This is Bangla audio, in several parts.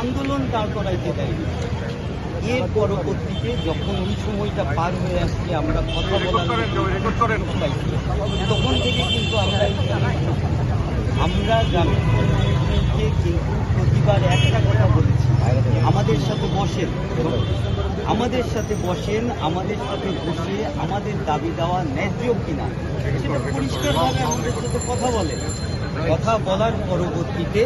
আন্দোলন দাঁড় করাইতে দেয়নি এর পরবর্তীতে যখন ওই সময়টা পার হয়ে আসছে আমরা কথা বলার তখন থেকে কিন্তু আমরা আমরা গ্রামীণ কিন্তু প্রতিবার একটা কথা বলেছি। আমাদের সাথে বসেন। আমাদের সাথে বসেন আমাদের সাথে বসে আমাদের দাবি দেওয়া ন্যায্য কিনা সেটা পরিষ্কারভাবে আমাদের সাথে কথা বলেন। কথা বলার পরবর্তীতে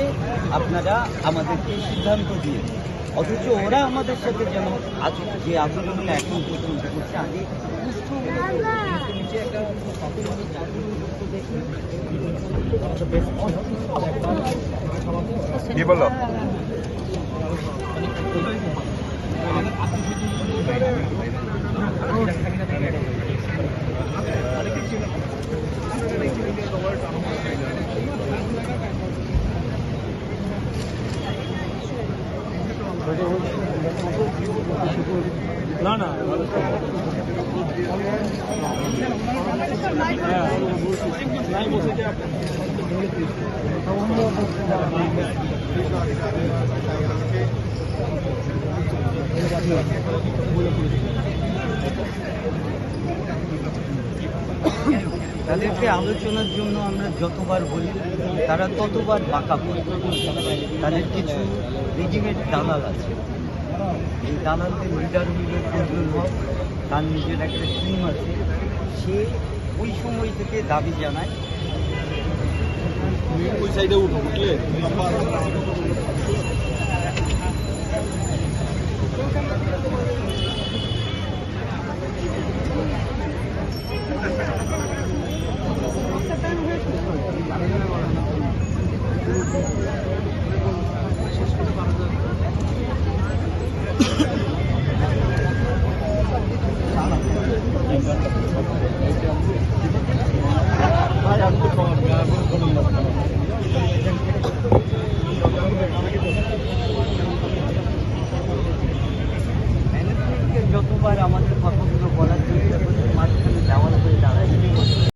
আপনারা আমাদেরকে সিদ্ধান্ত দিয়ে অথচ ওরা আমাদের সাথে যেন আজ যে আন্দোলনটা এখন পর্যন্ত করছে আগে কি বলল না না। নাই বলছে যে তাদেরকে আলোচনার জন্য আমরা যতবার বলি, তারা ততবার বাঁকা পড়ে। তাদের কিছু রেডিমেড দালাল আছে। এই দালালদের লিডার হইল ফজলুল হক। তার নিজের একটা টিম আছে। সে ওই সময় থেকে দাবি জানায়। ওই আমাদের কথা